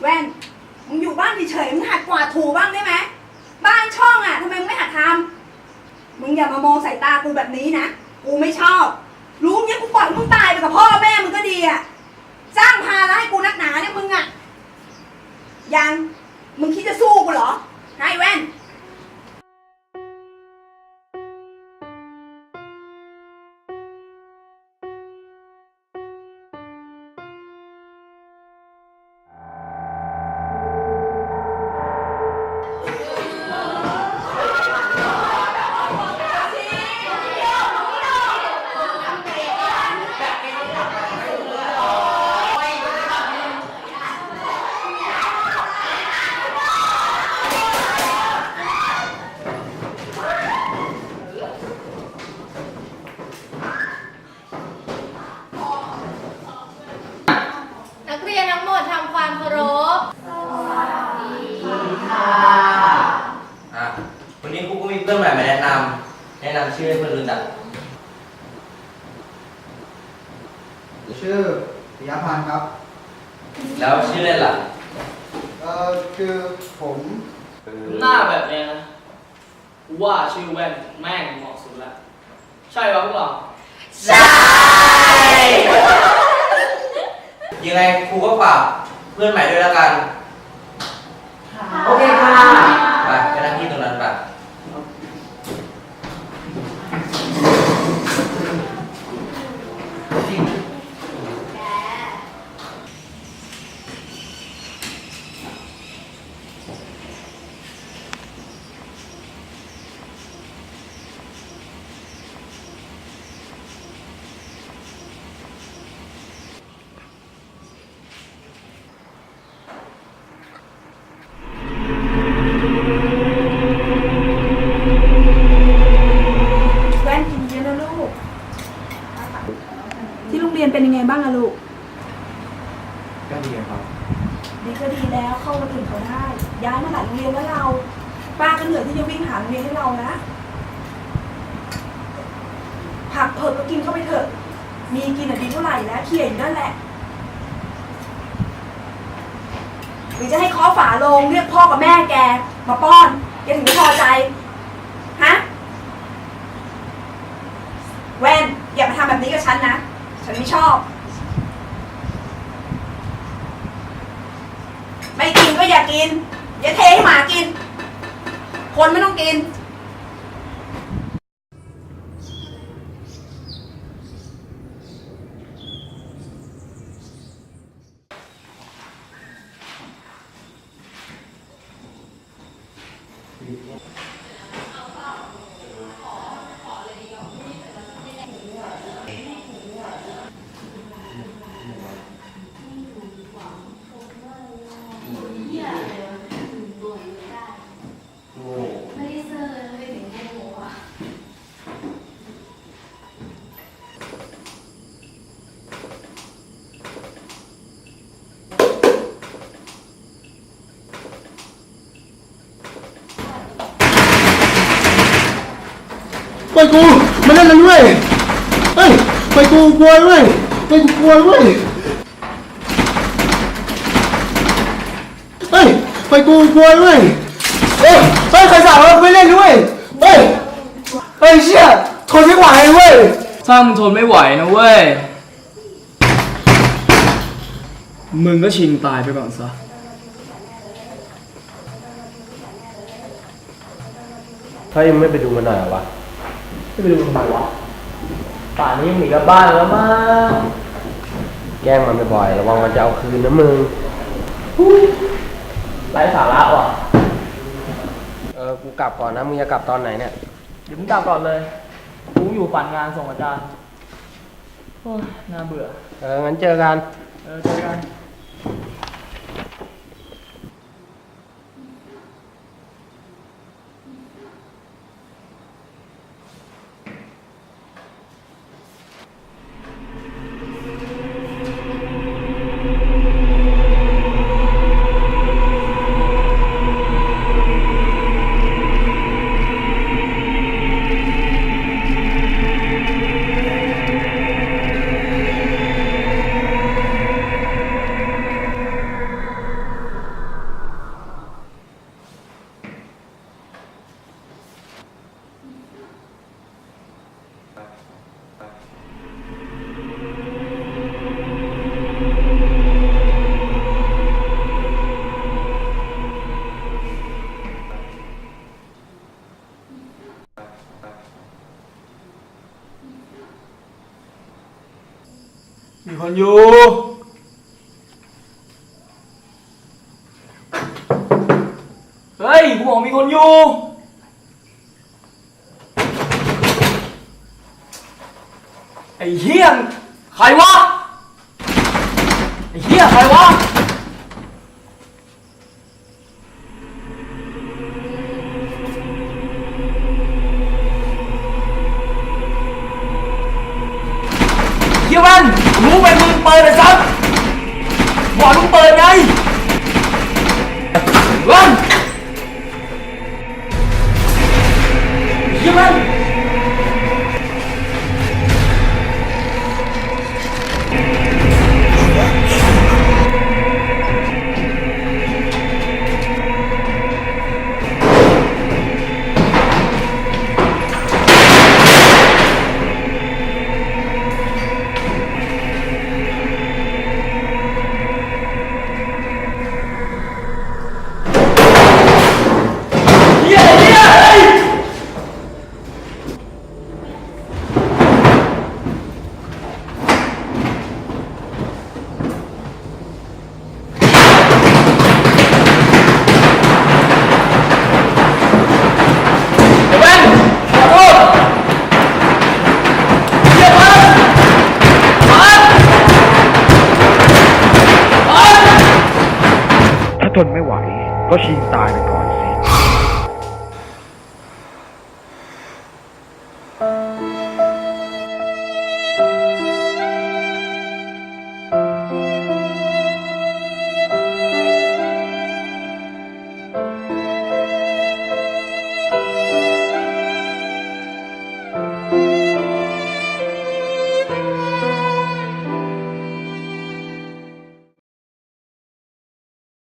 แว่น มึงอยู่บ้านเฉยๆมึงหัดกวาดถูบ้างได้ไหม บ้านช่องอะทำไมมึงไม่หัดทำมึงอย่ามามองสายตากูแบบนี้นะ กูไม่ชอบ รู้เนี้ยกูปล่อยมึงตายไปกับพ่อแม่มึงก็ดีอะ ทั้งหมดทำความเคารพ อะวันนี้ครูก็มีเพื่อนใหม่มาแนะนำแนะนำชื่อให้เพื่อนรู้จักชื่อปิยพันธ์ครับ แล้วชื่อเล่นล่ะ เอ่อคือผมหน้าแบบเนี้ยนะกูว่าชื่อแว่นแม่งเหมาะสุดละใช่ปะพวกเรา ใช่ ยังไงครูก็ฝากเพื่อนใหม่ด้วยแล้วกัน โอเคค่ะางอะลูก ก็ดีครับ ดีก็ดีแล้วเข้ามาถึงเขาได้ ย้ายมาหลายโรงเรียนแล้วเรา ป้าก็เหนื่อยที่จะวิ่งหาโรงเรียนให้เรานะ ผักเผิกก็กินเข้าไปเถอะ มีกินอะดีเท่าไหร่แล้วเขี่ยอยู่นั่นแหละหรือจะให้เคาะฝาโลงเรียกพ่อกับแม่แก มาป้อนแกถึงจะพอใจ ฮะ แว่น อย่ามาทำแบบนี้กับฉันนะ ฉันไม่ชอบ ไม่ กิน อย่าเทให้หมากิน คนไม่ต้องกินไปกูมาเล่นกันด้วยเฮ้ยไปกูกลัวด้วยไปกูกลัวด้วยเฮ้ยไปกูกลัวด้วยเฮ้ยเฮ้ยใครสั่งเราไม่เล่นด้วยเฮ้ยเฮ้ยเชี่ยทนไม่ไหวเว้ยถ้ามึงทนไม่ไหวนะเว้ย มึงก็ชิงตายไปก่อนซะเฮ้ยมึงไม่ไปดูมันหน่อยเหรอวะ ไม่ไปดูทำไมวะป่านนี้หนีกลับบ้านแล้วมั้งแกล้งมันบ่อยๆระวังมันจะเอาคืนนะมึงไร้สาระว่ะ เออกูกลับก่อนนะมึงจะกลับตอนไหนเนี่ย เดี๋ยวมึงกลับก่อนเลยกูอยู่ปั่นงานส่งอาจารย์โอ้ยน่าเบื่อ เอองั้นเจอกัน เออเจอกัน มีคนอยู่เฮ้ยกูบอกมีคนอยู่ไอ้เฮียใครวะไอ้เฮียใครวะ ดไปซักบอกมึงเปิดไงลั่นเฮียมัน